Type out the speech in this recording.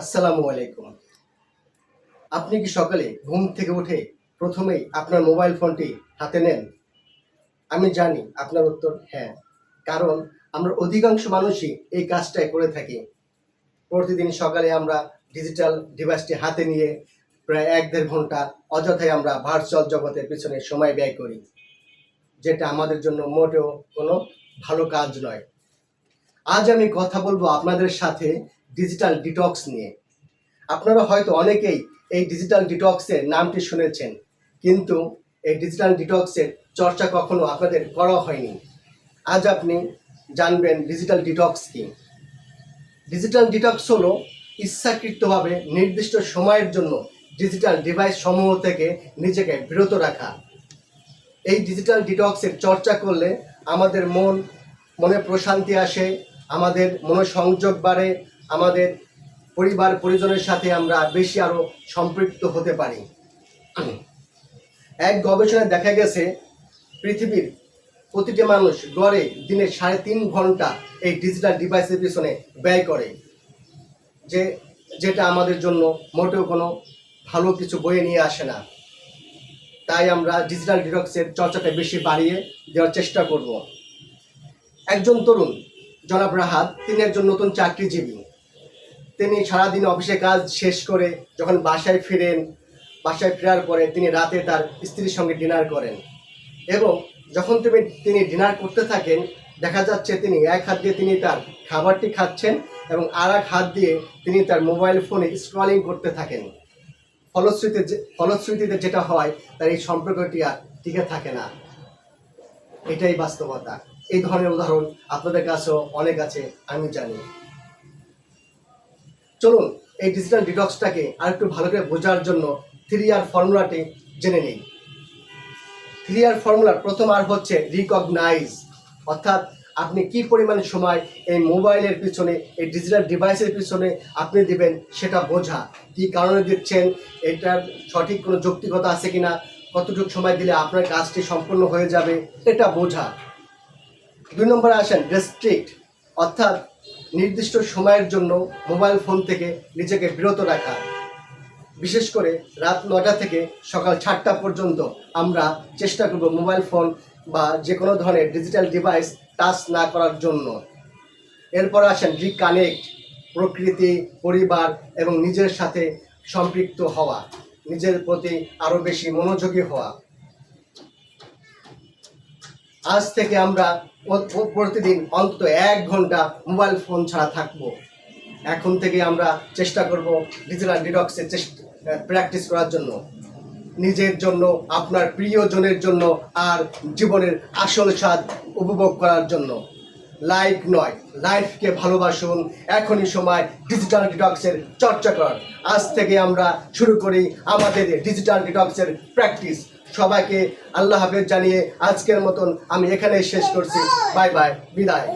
আসসালামু আলাইকুম। আপনি কি সকালে ঘুম থেকে উঠে প্রথমেই আপনার মোবাইল ফোনটি হাতে নেন? আমি জানি আপনার উত্তর হ্যাঁ কারণ আমরা অধিকাংশ মানুষই এই কাজটাই করে থাকি। প্রতিদিন সকালে আমরা ডিজিটাল ডিভাইসটি হাতে নিয়ে প্রায় এক দেড় ঘণ্টা অযথাই আমরা ভার্চুয়াল জগতের পিছনে সময় ব্যয় করি, যেটা আমাদের জন্য মোটেও কোনো ভালো কাজ নয়। আজ আমি কথা বলব আপনাদের সাথে ডিজিটাল ডিটক্স নিয়ে। আপনারা হয়তো অনেকেই এই ডিজিটাল ডিটক্সের নামটি শুনেছেন, কিন্তু এই ডিজিটাল ডিটক্সের চর্চা কখনো আপনাদের করা হয়নি। আজ আপনি জানবেন ডিজিটাল ডিটক্স কি। ডিজিটাল ডিটক্স হলো ইচ্ছাকৃতভাবে নির্দিষ্ট সময়ের জন্য ডিজিটাল ডিভাইস সমূহ থেকে নিজেকে বিরত রাখা। এই ডিজিটাল ডিটক্সের চর্চা করলে আমাদের মন, মনে প্রশান্তি আসে, আমাদের মনোসংযোগ বাড়ে আমাদের পরিবার পরিজনের সাথে আমরা বেশি আরও সম্পৃক্ত হতে পারি। এক গবেষণায় দেখা গেছে, পৃথিবীর প্রতিটি মানুষ গড়ে দিনে সাড়ে তিন ঘণ্টা এই ডিজিটাল ডিভাইসের পিছনে ব্যয় করে, যে, যেটা আমাদের জন্য মোটেও কোনো ভালো কিছু বয়ে নিয়ে আসে না। তাই আমরা ডিজিটাল ডিটক্সের চর্চাটা বেশি বাড়িয়ে দেওয়ার চেষ্টা করব। একজন তরুণ, জনাব রাহাত, তিনি একজন নতুন চাকরিজীবী। তিনি সারাদিন অফিসে কাজ শেষ করে যখন বাসায় ফিরেন, বাসায় ফেরার পরে তিনি রাতে তার স্ত্রীর সঙ্গে ডিনার করেন। এবং যখন তুমি, তিনি ডিনার করতে থাকেন, দেখা যাচ্ছে তিনি এক হাত দিয়ে তিনি তার খাবারটি খাচ্ছেন এবং আর এক হাত দিয়ে তিনি তার মোবাইল ফোনে স্ক্রলিং করতে থাকেন। ফলশ্রুতিতে ফলশ্রুতিতে যেটা হয়, তার এই সম্পর্কটি আর টিকে থাকে না। এটাই বাস্তবতা। এই ধরনের উদাহরণ আপনাদের কাছেও অনেক আছে আমি জানি। চলুন, এই ডিজিটাল ডিটক্সটাকে আর একটু ভালো করে বোঝার জন্য থ্রি আর ফর্মুলাটি জেনে নিই। থ্রি আর ফর্মুলার প্রথম আর হচ্ছে রিকগনাইজ অর্থাৎ আপনি কি পরিমাণ সময় এই মোবাইলের পিছনে, এই ডিজিটাল ডিভাইসের পিছনে আপনি দিবেন সেটা বোঝা। কি কারণে দিচ্ছেন, এটার সঠিক কোনো যৌক্তিকতা আছে কিনা, কতটুকু সময় দিলে আপনার কাজটি সম্পূর্ণ হয়ে যাবে, এটা বোঝা। দুই নম্বরে আসেন রেস্ট্রিক্ট অর্থাৎ নির্দিষ্ট সময়ের জন্য মোবাইল ফোন থেকে নিজেকে বিরত রাখা। বিশেষ করে রাত নটা থেকে সকাল সাতটা পর্যন্ত আমরা চেষ্টা করব মোবাইল ফোন বা যে কোনো ধরনের ডিজিটাল ডিভাইস টাচ না করার জন্য। এরপর আসেন রিকানেক্ট, প্রকৃতি, পরিবার এবং নিজের সাথে সম্পৃক্ত হওয়া, নিজের প্রতি আরও বেশি মনোযোগী হওয়া। আজ থেকে আমরা প্রতিদিন অন্তত এক ঘণ্টা মোবাইল ফোন ছাড়া থাকব। এখন থেকে আমরা চেষ্টা করব ডিজিটাল ডিটক্সের চেষ্টা প্র্যাকটিস করার জন্য। নিজের জন্য, আপনার প্রিয়জনের জন্য আর জীবনের আসল স্বাদ উপভোগ করার জন্য। লাইফ নয় লাইফকে ভালোবাসুন। এখনই সময় ডিজিটাল ডিটক্সের চর্চা করার। আজ থেকে আমরা শুরু করি আমাদের ডিজিটাল ডিটক্সের প্র্যাকটিস সবাইকে আল্লাহ হাফেজ জানিয়ে আজকের মতন আমি এখানেই শেষ করছি। বাই বাই বিদায়।